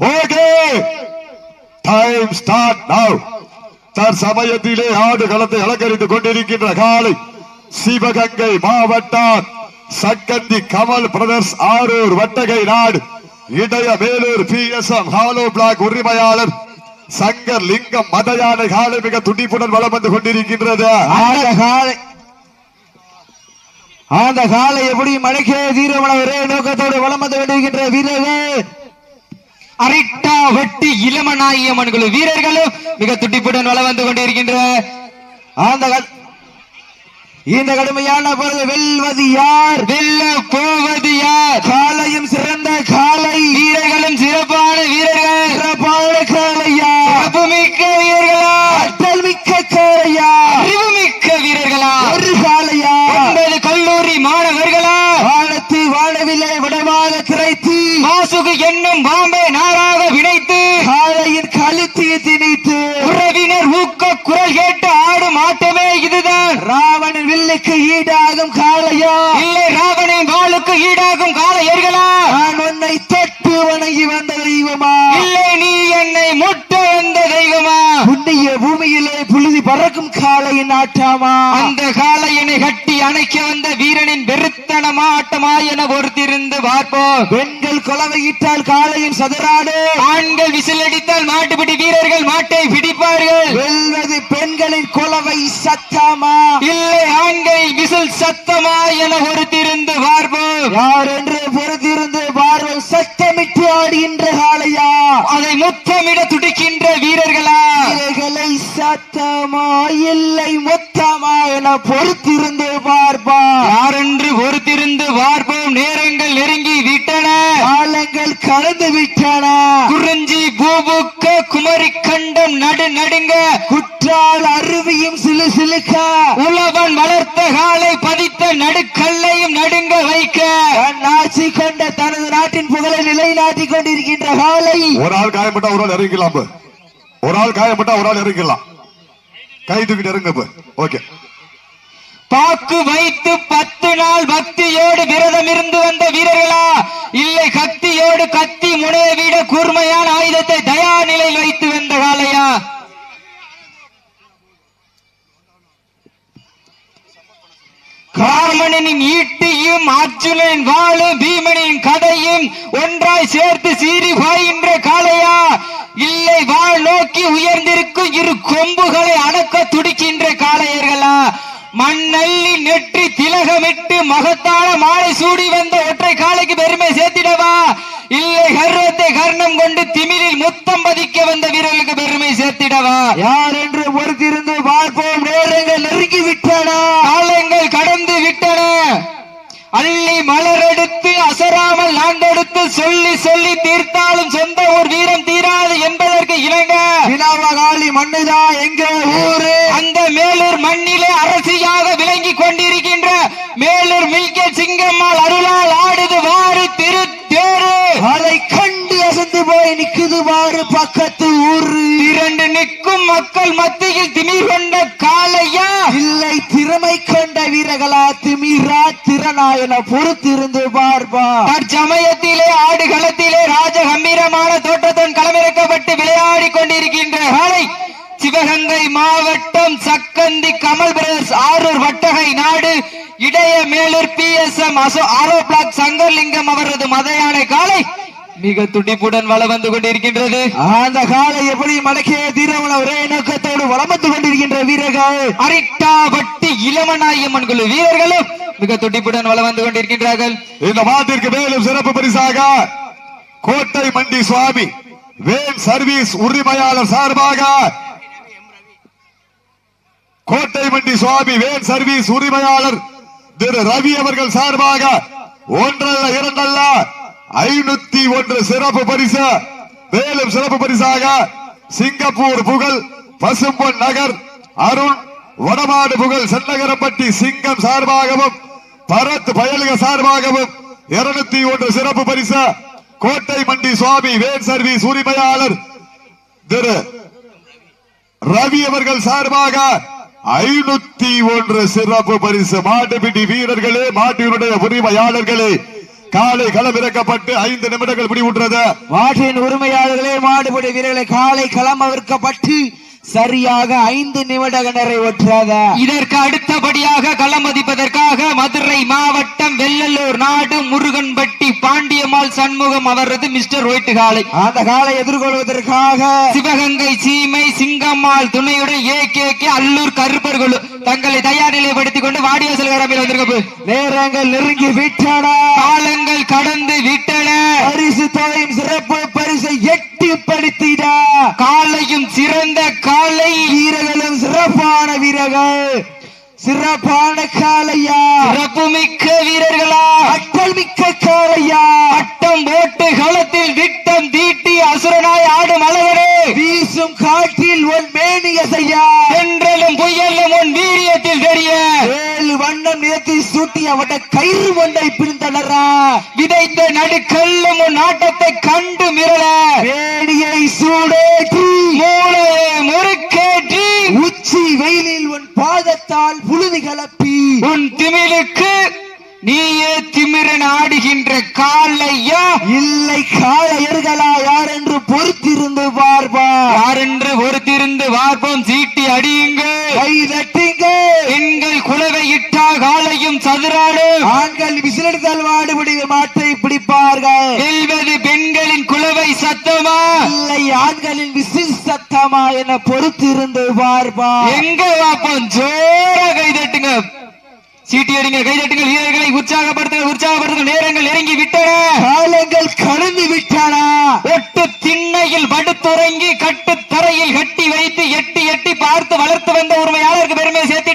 Okay. Time start now தற்சமயத்திலே ஆடு களத்தை அலங்கரித்துக் கொண்டிருக்கின்ற காலை சிவகங்கை மாவட்டம் சக்கந்தி கமல் பிரதர்ஸ் ஆரூர் வட்டகை நாடு. Idaiyavelur P S M hollow block உரிமையாளர் சங்கர் லிங்கம் மதயான காலை மிக துடிப்புடன் வளம் வந்து கொண்டிருக்கின்றது. அந்த காலை எப்படி மடக்கே தீரமன ஒரே நோக்கத்தோடு வளம் வந்து கொண்டிருக்கின்ற வீரர்கள்? அரிட்டா வெட்டி இளமநாயம்மன் குழு வீரர்களும் மிக துடிப்புடன் வளம் வந்து கொண்டிருக்கின்ற அந்த இந்த கடுமையான பொழுது வெல்வது யார்? வெல்ல போவது யார்? காலையும் சிறந்த காலை. வீரர்களும் சிறப்பான வீரர்கள் சிறப்பான காலையா சிறப்புமிக்க வீரர்களா ஆற்றல் மிக்க காலையா அறிவுமிக்க வீரர்களா ஒரு காலையா ஒன்பது கல்லூரி மாணவர்களா வானத்து வானவில்லை விடமாக மாசுகு என்னும் பாம்பை நாராக வினைத்து காலையின் கழுத்தியை திணித்து உறவினர் ஊக்க குரல் கேட்டு ஆடும் ஆட்டமே இதுதான். ராவணன் வில்லுக்கு ஈடாகும் காளையா? இல்லை ராவணின் வாளுக்கு ஈடாகும் காளையர்களா? நான் உன்னை தொட்டு வணங்கி வந்த தெய்வமா? இல்லை நீ என்னை முட்ட வந்த தெய்வமா? புண்ணிய பூமியிலே புழுதி பறக்கும் காளையின் ஆட்டாமா? அந்த காளையனை கட்டி அணைக்க வந்த வீரனின் வெறுத்தனமா ஆட்டமா என பொறுத்திருந்து பார்ப்போம் பெண்கள் கொலவையிட்டால் காளையின் சதுராடு. ஆண்கள் விசிலடித்தால் மாட்டுப்பிடி வீரர்கள் மாட்டை பிடிப்பார்கள். வெல்வது பெண்களின் கொலவை சத்தாமா? இல்லை ஆண்கள் விசில் சத்தமா என பொறுத்திருந்து பார்ப்போம். யார் என்று பொறுத்திருந்து பார்வம் சத்தமிட்டு ஆடுகின்ற காளையா? அதை முத்தமிட துடிக்கின்ற வீரர்களா? வீரர்களை சத்தமா இல்லை மொத்தமா என பொறுத்திருந்து பார்ப்பா யாரென்று பொறுத்திருந்து பார்ப்போம் நேரங்கள் நெருங்கி விட்டன காலங்கள் கடந்து விட்டன குறிஞ்சி பூபுக்க குமரி கண்டம் நடு நடுங்க குற்றால் அருவியும் சிலு சிலுக்க உழவன் வளர்த்த காலை பதித்த நடுக்கல்லையும் நடுங்க வைக்க. தன் ஆட்சி கொண்ட தனது நாட்டின் புகழை நிலைநாட்டிக் கொண்டிருக்கின்ற காலை. ஒரு ஆள் காயப்பட்டா ஒரு ஆள் இறங்கிக்கலாம் ஒரு ஆள் காயப்பட்டா ஒரு ஆள் இறங்கிக்கலாம் கை தூக்கிட்டு இறங்க ஓகே. பாக்கு வைத்து பத்து நாள் பக்தியோடு விரதம் இருந்து வந்த வீரர்களா? இல்லை கத்தியோடு கத்தி முனைய விட கூர்மையான ஆயுதத்தை தயா நிலையில் வைத்து வந்த காலையா? காமனின் ஈட்டியும் அர்ஜுனன் வாளும் பீமனின் கதையும் ஒன்றாய் சேர்த்து சீறி பாய்கின்ற காளையா இல்லை வாழ் நோக்கி உயர்ந்திருக்கும் இரு கொம்புகளை அடக்க துடிக்கின்ற காளையர்களா? மண்ணள்ளி நெற்றி திலகமிட்டு மகத்தான மாலை சூடி வந்த ஒற்றை காளைக்கு பெருமை சேர்த்திடவா? இல்லை கர்வத்தை கர்ணம் கொண்டு திமிரில் முத்தம் பதிக்க வந்த வீரர்களுக்கு பெருமை சேர்த்திடவா? யார் என்று பொறுத்திருந்து பார்ப்போம். நேரங்கள் நெருங்கி விட்டன. காலங்கள் கடந்து விட்டன. அள்ளி மலரெடுத்து அசராமல் நாண்டெடுத்து சொல்லி சொல்லி தீர்த்தாலும் சொந்த ஊர் வீரம் தீராது என்பதற்கு இணங்க வினாவகாலி மண்ணுதான் எங்க ஊரு. அந்த மேலூர் மண்ணிலே அரசியாக விளங்கி கொண்டிருக்கின்ற மேலூர் மில்கே சிங்கம்மாள் அருளால் ஆடுது வாரு திரு தேரு அதை கண்டு அசந்து போய் நிக்குது பாரு பக்கத்து ஊரு. இரண்டு நிற்கும் மக்கள் மத்தியில் திமிர் கொண்ட காளையா? இல்லை திறமை கொண்ட வீரர்களா திமிரா என பொறுத்திருந்து பார்ப்பா தற்சமயத்திலே ஆடுகளத்திலே ராஜ கம்பீரமான தோற்றத்துடன் களமிறக்கப்பட்டு விளையாடி கொண்டிருக்கின்ற சிவகங்கை மாவட்டம் சக்கந்தி கமல் பிரதர்ஸ் ஆரூர் வட்டகை நாடு Idaiyamelur P S M hollow block Sankarlingam அவரது மதையானை காளை மிக துடிப்புடன் வள வந்து கொண்டிருக்கின்றது. அந்த காலை எப்படி மடக்கிய தீரவன ஒரே நோக்கத்தோடு வளம் வந்து கொண்டிருக்கின்ற வீரர்கள். அரிட்டாபட்டி இளமநாயம்மன் குழு வீரர்களும் மிக துடிப்புடன் வள வந்து கொண்டிருக்கின்றார்கள். இந்த மாட்டிற்கு மேலும் சிறப்பு பரிசாக கோட்டை மண்டி சுவாமி வேன் சர்வீஸ் உரிமையாளர் சார்பாக கோட்டை மண்டி சுவாமி வேன் சர்வீஸ் உரிமையாளர் திரு ரவி அவர்கள் சார்பாக ஒன்றல்ல இரண்டல்ல ஐநூத்தி ஒன்று சிறப்பு பரிசு. மேலும் சிறப்பு பரிசாக சிங்கப்பூர் புகழ் பசும்பொன் நகர் அருண் வடமாடு புகழ் சென்னகரப்பட்டி சிங்கம் சார்பாகவும் பரத் பயலுக சார்பாகவும் இருநூத்தி ஒன்று சிறப்பு பரிசு கோட்டை மண்டி சுவாமி வேன் சர்வீஸ் உரிமையாளர் திரு ரவி அவர்கள் சார்பாக ஐநூத்தி ஒன்று சிறப்பு பரிசு. மாட்டுப்பிடி வீரர்களே மாட்டினுடைய உரிமையாளர்களே காலை களம் இறக்கப்பட்டு ஐந்து நிமிடங்கள் முடிவுற்றது. மாட்டின் உரிமையாளர்களே மாடுபிடி வீரர்களை காலை களம் அவிர்க்கப்பட்டு சரியாக ஐந்து நிமிடங்க நிறைவுற்றது இதற்கு அடுத்தபடியாக களமதிப்பதற்காக மதுரை மாவட்டம் வெள்ளலூர் நாடு முருகன்பட்டி பாண்டியம்மாள் சண்முகம் அவரது மிஸ்டர் ஒயிட் காலை அந்த காலை எதிர்கொள்வதற்காக. சிவகங்கை சீமை சிங்கம்மாள் துணையுடன் ஏ கே கே அல்லூர் கருப்பர்கள் தங்களை தயார் நிலைப்படுத்திக் கொண்டு வாடிவாசல் கரம்பில் வந்திருக்க நேரங்கள் நெருங்கி விட்டன. காலங்கள் கடந்து விட்டன. பரிசு தொகையும் சிறப்பு பரிசை எட்டி படுத்திட காலையும் சிறந்த காலை வீரர்களும் சிறப்பான வீரர்கள். சிறப்பான காளையா. சிறப்புமிக்க வீரர்களா. அட்டல் மிக்க காளையா. பட்டம் போட்டு களத்தில் விட்டம் தீட்டி அசுரனாய் ஆடும் அழகரே வீசும் காற்றில் உன் மேனிய செய்யா. என்றலும் புயலும் உன் வீரியத்தில் தெரிய ஏழு வண்ணம் நிறத்தை சூட்டி அவட கயிறு ஒன்றை பிரிந்தனரா விதைத்த நடுக்கல்லும் உன் ஆட்டத்தை கண்டு மிரள. கலப்பி. உன் திமிலுக்கு நீயே திமிரன் ஆடுகின்ற காலையா? இல்லை காளையர்களா யார் என்று பொறுத்திருந்து பார்ப்பா. யாரென்று பொறுத்திருந்து பார்ப்போம் சீட்டி அடியுங்கள். கை தட்டுங்க பெண்கள் குலவை இட்டா காலையும் சதுராடும். ஆண்கள் விசிலெடுத்தால் வாடுபடி மாட்டை பிடிப்பார்கள். சத்தமா இல்லை ஆண்களின் சத்தமா என பொறுத்திருந்து பார்ப்பா எங்க வாப்போம்? ஜோரா கை தட்டுங்க. சீட்டி அடிங்க கை தட்டுங்க வீரர்களை உற்சாகப்படுத்துங்க உற்சாகப்படுத்துங்க நேரங்கள் நெருங்கி விட்டன. காலங்கள் கடந்து விட்டன. ஒட்டு திண்ணையில் படுத்துறங்கி கட்டு தரையில் கட்டி வைத்து எட்டி எட்டி பார்த்து வளர்த்து வந்த உரிமையாளருக்கு பெருமை சேர்த்திடவா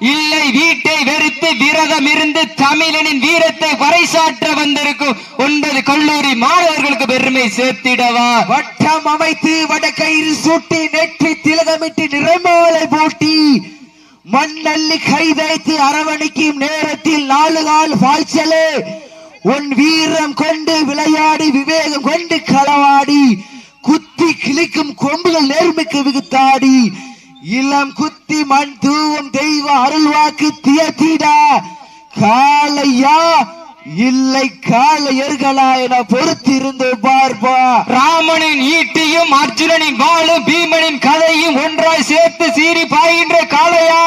இல்லை வீட்டை வெறுத்து விரதம் இருந்து தமிழனின் வீரத்தை வரைசாற்ற வந்திருக்கும் ஒன்பது கல்லூரி மாணவர்களுக்கு பெருமை சேர்த்திடவா? வட்டம் அமைத்து வடக்கயிறு சூட்டி நெற்றி திலகமிட்டு நிறமாலை போட்டி. மண்ணள்ளி கை தைத்து அரவணைக்கும் நேரத்தில் நாலு கால் பாய்ச்சலே. உன் வீரம் கொண்டு விளையாடி விவேகம் கொண்டு களவாடி. குத்தி கிழிக்கும் கொம்புகள் நேர்மைக்கு விகுத்தாடி. இளம் குத்தி மண் தூவும் தெய்வ அருள்வாக்கு தியத்திட காளையா? இல்லை காளையர்களா என பொறுத்திருந்து பார்ப்பா. ராமனின் ஈட்டியும் அர்ஜுனனின் வாளும் பீமனின் கதையும் ஒன்றாய் சேர்த்து சீறி பாய்கின்ற காளையா?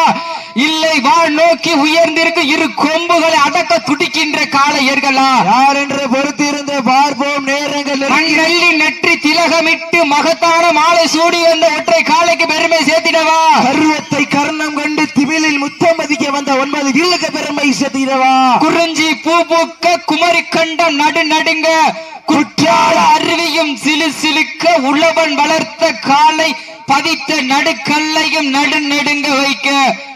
இல்லை வாழ் நோக்கி உயர்ந்திருக்கு இரு கொம்புகளை அடக்க துடிக்கின்ற காளையர்களா? யார் என்று பொறுத்திருந்து பார்ப்போம் நேரங்கள் நெற்றி திலகமிட்டு மகத்தான மாலை சூடி வந்த ஒற்றை காளைக்கு பெருமை சேர்த்திடவா கருவத்தை கர்ணம் கொண்டு திமிழில் முத்தம் மதிக்க வீரக பெருமை செத்திடவா குறிஞ்சி பூ பூக்க குமரி கண்டம் நடு நடுங்க. குற்றால அருவியும் சிலு சிலுக்க உழவன் வளர்த்த காலை பதித்த நடுக்கல்லையும் நடு நடுங்க வைக்க.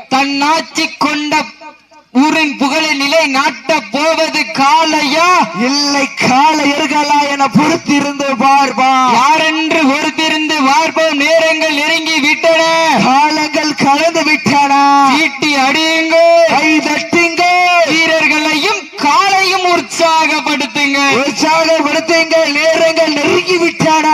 தன்னாட்சி கொண்ட ஊரின் புகழை நிலை நாட்ட போவது காளையா? இல்லை காளையர்களா என பொறுத்திருந்து பார்ப்பா. யாரென்று ஒருத்திருந்து பார்ப்போம் நேரங்கள் நெருங்கி விட்டன. காலங்கள் கலந்து விட்டன? ஈட்டி அடியுங்க. கை தட்டுங்க. வீரர்களையும் காலையும் உற்சாகப்படுத்துங்க. உற்சாகப்படுத்துங்கள் நேரங்கள் நெருங்கி விட்டன?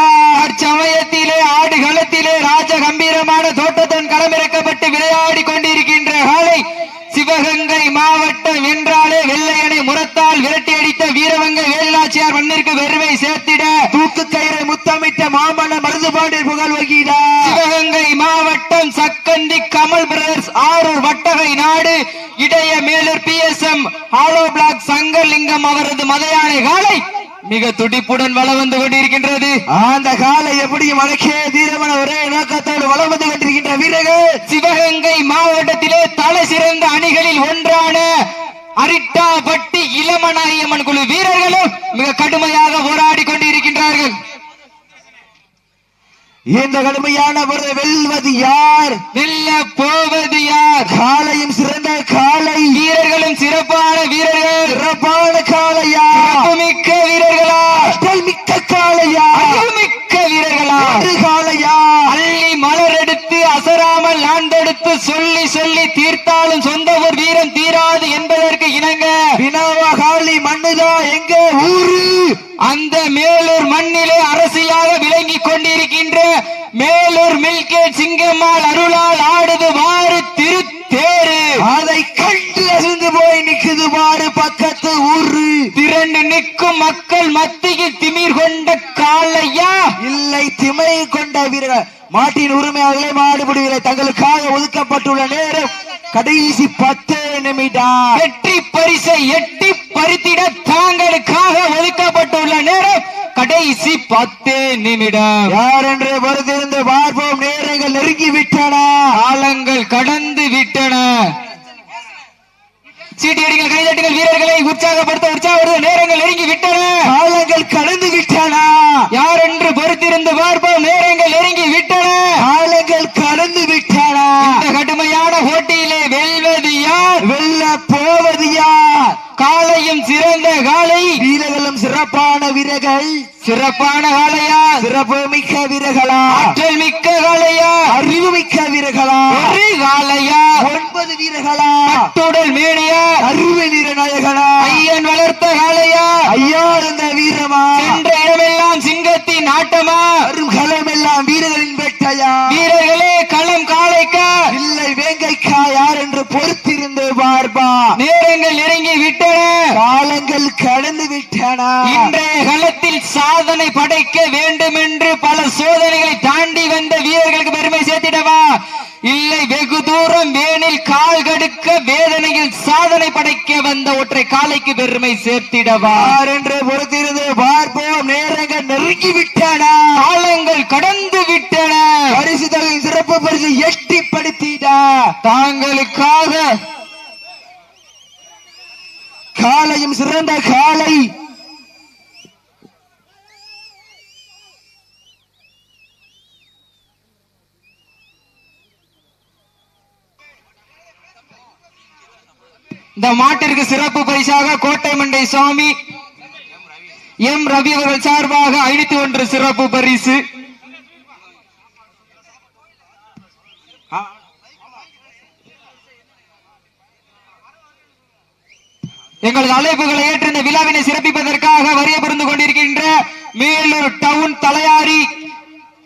அச்சமயத்திலே ஆடு களத்திலே ராஜ கம்பீரமான தோட்டத்தன் களமிறக்கப்பட்டு விளையாடி கொண்டிருக்கின்ற காலை சிவகங்கை மாவட்டம் என்றாலே வெள்ளையனை முரத்தால் விரட்டி அடித்த வீரவங்க வேலுநாச்சியார் மண்ணிற்கு பெருமை சேர்த்திட தூக்கு கயிறை முத்தமிட்ட மாமன மருதுபாண்டில் புகழ் வகிடா சிவகங்கை மாவட்டம் சக்கந்தி கமல் பிரதர்ஸ் நாடு Idaiyamelur P S M hollow block Sankaralingam அவரது மதையானை காலை மிக துடிப்புடன் வளம் வந்து கொண்டிருக்கின்றது. அந்த காலை எப்படியும் அடக்கே தீரமன ஒரே நோக்கத்தோடு வளம் வந்து கொண்டிருக்கின்ற வீரர்கள். சிவகங்கை மாவட்டத்திலே தலை சிறந்த அணிகளில் ஒன்றான அரிட்டாபட்டி இளமநாயம்மன் குழு வீரர்களும் மிக கடுமையாக போராடி கொண்டிருக்கின்றார்கள். இந்த கடுமையான பொருளை வெல்வது யார்? வெல்ல போவது யார்? காலையும் சிறந்த காலை. வீரர்களும் சிறப்பான வீரர்கள். சிறப்பான காளையா மிக்க வீரர்களா? மிக்க காளையா மிக்க வீரர்களா? காளையா அள்ளி மலர் எடுத்து அசராமல் ஆண்டெடுத்து சொல்லி சொல்லி தீர்த்தாலும் சொந்த ஊர் வீரம் தீராது என்பதற்கு இணங்க. வினவா காளி மண்ணுதா எங்க ஊரு? அந்த மேலூர் மண்ணிலே அரசியாக விளங்கி கொண்டிருக்கின்ற மேலூர் மில்கேட் சிங்கம்மாள் அருளால் ஆடுது வாறு திருத்தேரு. அதை கண்டு அசந்து போய் நிக்குது பாரு பக்கத்து ஊரு. திரண்டு நிற்கும் மக்கள் மத்தியில் திமிர் கொண்ட காளையா இல்லை திமை கொண்ட வீரர்கள். மாட்டின் உரிமையாளர்களே மாடுபிடி வீரர் தங்களுக்காக ஒதுக்கப்பட்டுள்ள நேரம். கடைசி பத்து நிமிடம். வெற்றி பரிசை எட்டி பறித்திட தாங்களுக்காக ஒதுக்கப்பட்டுள்ள நேரம். கடைசி பத்து நிமிடம். யார் என்று பொறுத்திருந்து பார்ப்போம். நேரங்கள் நெருங்கி விட்டன. காலங்கள் கடந்து விட்டன. சீட்டியடிகள் கைதட்டுங்கள் வீரர்களை உற்சாகப்படுத்த உற்சாகப்படுத்த நேரங்கள் நெருங்கி விட்டன காலங்கள் கடந்து விட்டன யார் என்று பொறுத்திருந்து பார்ப்போம் நேரங்கள் நெருங்கி விட்டன காலங்கள் கடந்து விட்டன இந்த கடுமையான போட்டியிலே வெல்ல போவது யார் காலையும் சிறந்த காலை வீரர்களும் சிறப்பான வீரர்கள். சிறப்பான காளையா? சிறப்பு மிக்க வீரர்களா? ஆற்றல் மிக்க காளையா? அறிவு மிக்க வீரர்களா? ஒரு காளையா? ஒன்பது வீரர்களா? கட்டுடல் மேனியா அறிவு நீரநாயகனா ஐயன் வளர்த்த காளையா? ஐயா இருந்த வீரமா? சென்ற இடமெல்லாம் சிங்கத்தின் ஆட்டமா? வரும் களமெல்லாம் வீரர்களின் வேட்டையா? வீரர்களே களம் காளைக்கா? இல்லை என்று பொறுத்திருந்து பார்ப்பா. நேரங்கள் நெருங்கி விட்டன. காலங்கள் கடந்து விட்டன. இன்றைய களத்தில் சாதனை படைக்க வேண்டும் என்று பல சோதனைகளை தாண்டி வந்த வீரர்களுக்கு பெருமை சேர்த்திடவா? இல்லை வெகு தூரம் வேனில் கால் கடுக்க வேதனையில் சாதனை படைக்க வந்த ஒற்றை காலைக்கு பெருமை சேர்த்திடவா? என்று பொறுத்திருந்து பார்ப்போம். நேரங்கள் நெருங்கி விட்டன. காலங்கள் கடந்து தாங்களுக்காக காலையும் சிறந்த காலை. இந்த மாட்டிற்கு சிறப்பு பரிசாக கோட்டை மண்டை சுவாமி எம் ரவி அவர்கள் சார்பாக ஐநூத்தி ஒன்று சிறப்பு பரிசு. எங்களது அழைப்புகளை ஏற்று இந்த விழாவினை சிறப்பிப்பதற்காக வரிய புரிந்து கொண்டிருக்கின்ற மேலூர் டவுன் தலையாரி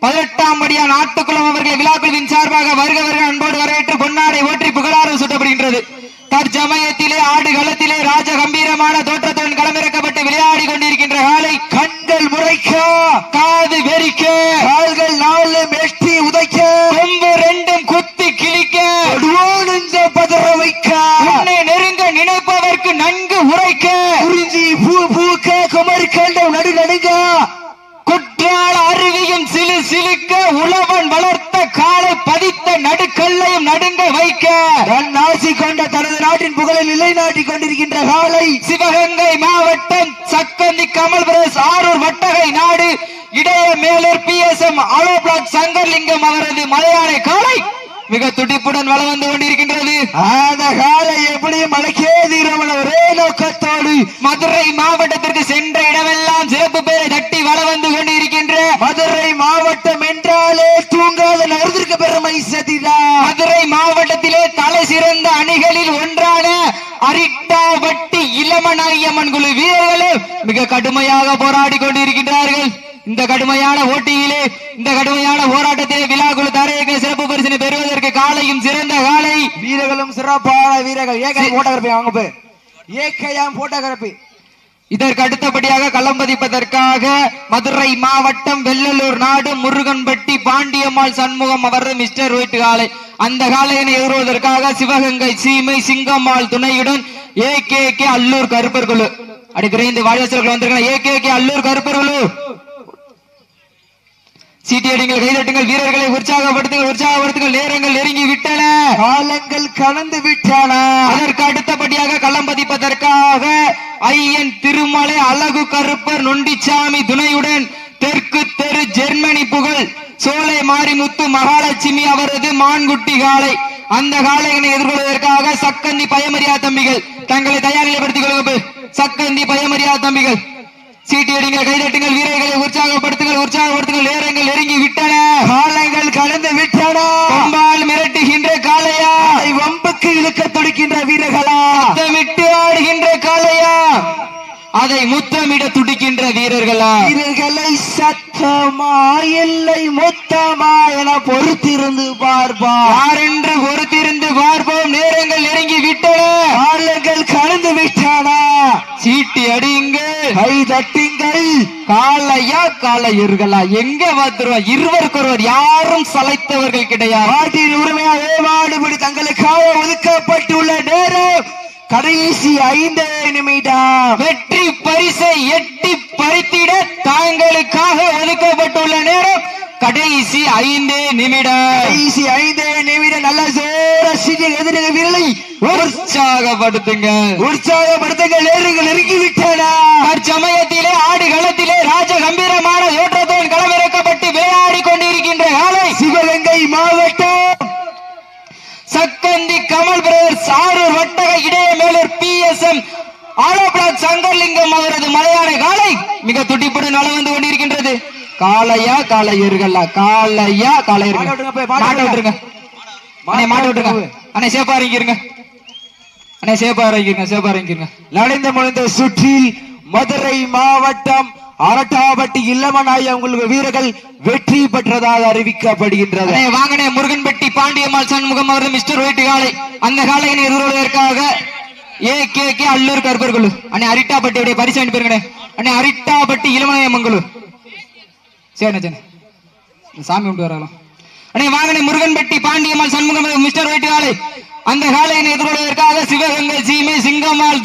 பதினெட்டாம் படியா நாட்டுக்குளம் அவர்களை விழாக்குழுவின் சார்பாக வருக வருக அன்போடு வரவேற்று பொன்னாடை ஓற்றி புகழாரம் சுட்டப்படுகின்றது. தற்சமயத்திலே ஆடு களத்திலே ராஜ கம்பீரமான தோட்ட களமிறக்கப்பட்டு விளையாடி கொண்டிருக்கின்ற காலை கண்கள் முறைக்க காது வெறிக்க கால்கள் நாலு மெட்டி உதைக்க கொம்பு ரெண்டும் குத்தி கிழிக்க கொடுவோன் இந்த பதற வைக்க உன்னை நெருங்க நினைப்பதற்கு நன்கு உரைக்க குறிஞ்சி பூ பூக்க குமரி கண்டம் நடு நடுங்க குற்றால அருவியும் சிலு சிலுக்க உழவன் வளர்த்த காலை பதித்த நடுக்கல்லையும் நடுங்க வைக்க தன் ஆசி கொண்ட தனது நாட்டின் புகழை நிலைநாட்டிக் கொண்டிருக்கின்ற காலை சிவகங்கை மாவட்டம் சக்கந்தி கமல் பிரதேஷ் ஆரூர் வட்டகை நாடு Idaiyamelur P S M hollow block Sankarlingam அவரது மலையாளை காலை மிக துடிப்புடன் வலம் வந்து கொண்டிருக்கின்றது. அந்த காலை எப்படியும் அழைக்கே தீரவன ஒரே நோக்கத்தோடு மதுரை மாவட்டத்திற்கு சென்ற இடமெல்லாம் சிறப்பு பேரை தட்டி வலம் வந்து கொண்டிருக்கின்ற மதுரை மாவட்டம் என்றாலே தூங்காத நகர்ந்திருக்க பெருமை சதிடா மதுரை மாவட்டத்திலே தலை சிறந்த அணிகளில் ஒன்றான அரிட்டாவட்டி இளமநாயம்மன் குழு வீரர்களும் மிக கடுமையாக போராடி கொண்டிருக்கின்றார்கள். இந்த கடுமையான போட்டியிலே இந்த கடுமையான போராட்டத்திலே விழாக்குழு தரையக சிறப்பு பரிசினை பெறுவதற்கு காலையும் சிறந்த காலை. வீரர்களும் சிறப்பான வீரர்கள். ஏக்கையாம் போட்டோகிராபி அவங்க போய். ஏக்கையாம் போட்டோகிராபி இதற்கு அடுத்தபடியாக களம் பதிப்பதற்காக மதுரை மாவட்டம் வெள்ளலூர் நாடு முருகன்பட்டி பாண்டியம்மாள் சண்முகம் அவரது மிஸ்டர் ஒயிட் காலை அந்த காலையினை எதிர்வதற்காக சிவகங்கை சீமை சிங்கம்மாள் துணையுடன் A K K Allur Karuppar குழு அடி விரைந்து வாழிவாசல்கள் வந்திருக்காங்க A K K Allur Karuppar குழு சீட்டியடிங்கள் கைதட்டுங்கள் வீரர்களை உற்சாகப்படுத்துங்கள் உற்சாகப்படுத்துங்கள். நேரங்கள் நெருங்கி விட்டன. காலங்கள் கடந்து விட்டன. அதற்கு அடுத்தபடியாக களம் பதிப்பதற்காக ஐயன் திருமலை அழகு கருப்பர் நொண்டிச்சாமி துணையுடன் தெற்கு தெரு ஜெர்மனி புகழ் சோலை மாரிமுத்து மகாலட்சுமி அவரது மான்குட்டி காளை. அந்த காளையினை எதிர்கொள்வதற்காக சக்கந்தி பயமரியா தம்பிகள் தங்களை தயார் நிலைப்படுத்திக் கொள்ளுங்கள் சக்கந்தி பயமரியா தம்பிகள். சீட்டியடிங்கள் கைதட்டுங்கள் வீரர்களை உற்சாகப்படுத்துங்கள் உற்சாகப்படுத்துங்கள் நேரங்கள் நெருங்கி விட்டன. காலங்கள் கடந்து விட்டன. மிரட்டுகின்ற காளையா. வம்புக்கு இழுக்க துடிக்கின்ற வீரர்களா. சத்தமிட்டு ஆடுகின்ற காளையா. அதை முத்தமிட துடிக்கின்ற வீரர்களா. வீரர்களை சத்தமா இல்லை மொத்தமா என பொறுத்திருந்து பார்ப்பா யாரென்று பொறுத்திருந்து பார்ப்போம். நேரங்கள் நெருங்கி விட்டன காலங்கள் கடந்து விட்டானா சீட்டி சட்டிங்கரை காலையா காலையர்களா எங்க பார்த்துருவோம் இருவருக்கு ஒருவர் யாரும் சளைத்தவர்கள் கிடையாது. நாட்டின் உரிமையாக ஏமாடுபடி தங்களுக்காக ஒதுக்கப்பட்டுள்ள நேரம். கடைசி ஐந்து நிமிடம். வெற்றி பரிசை எட்டி பறித்திட தாங்களுக்காக ஒதுக்கப்பட்டுள்ள நேரம் கடைசி ஐந்தே நிமிடம். கடைசி ஐந்து நிமிடம். நல்ல சோர சிறிய எதிரிக வீரர்களை உற்சாகப்படுத்துங்க. உற்சாகப்படுத்துங்கள். நேரங்கள் நெருங்கி விட்டன தற்சமயத்திலே ஆடு களத்திலே ராஜ கம்பீரமான ஏற்றத்தோன் களமிறக்கப்பட்டு விளையாடி கொண்டிருக்கின்ற காலை சிவகங்கை மாவட்டம் Sakkandi Kamal brothers Arur வட்டக Idaiyamelur P S M hollow block Sankarlingam அவரது மலையாள காலை மிக துடிப்புடன் வந்து கொண்டிருக்கின்றது. காளையா காளையர்களா காளையா காளையர்கள். மாட்ட விட்டுருங்க, அண்ணே மாட்ட விட்டுருங்க. அண்ணே சேப்பா இறங்கிருங்க. அண்ணே சேப்பா இறங்கிருங்க சேப்பா இறங்கிருங்க. நடந்து முடிந்த சுற்றில் மதுரை மாவட்டம் அரட்டாபட்டி இல்லமனாய் அவங்களுக்கு வீரர்கள் வெற்றி பெற்றதாக அறிவிக்கப்படுகின்றது. வாங்கனே முருகன்பட்டி பாண்டியம்மாள் சண்முகம் அவர்கள் மிஸ்டர் ஒயிட் காலை அந்த காலையினை எதிர்கொள்வதற்காக ஏ கே கே அல்லூர் கருப்பர்குழு அண்ணே அரிட்டாபட்டியுடைய பரிசு அனுப்பிருங்கண்ணே அண்ணே அரிட்டாபட்டி அரிட்டாப்பட்டி இளமனையமங்கலு சரிண்ணே சரி சாமி கொண்டு வரலாம் அண்ணே வாங்கனே முருகன்பட்டி பாண்டியம்மாள் சண்முகம் மிஸ்டர் ஒயிட் காலை அந்த காலையினை எதிர்கொள்வதற்காக சிவகங்கை சீமை சிங்கம்மாள்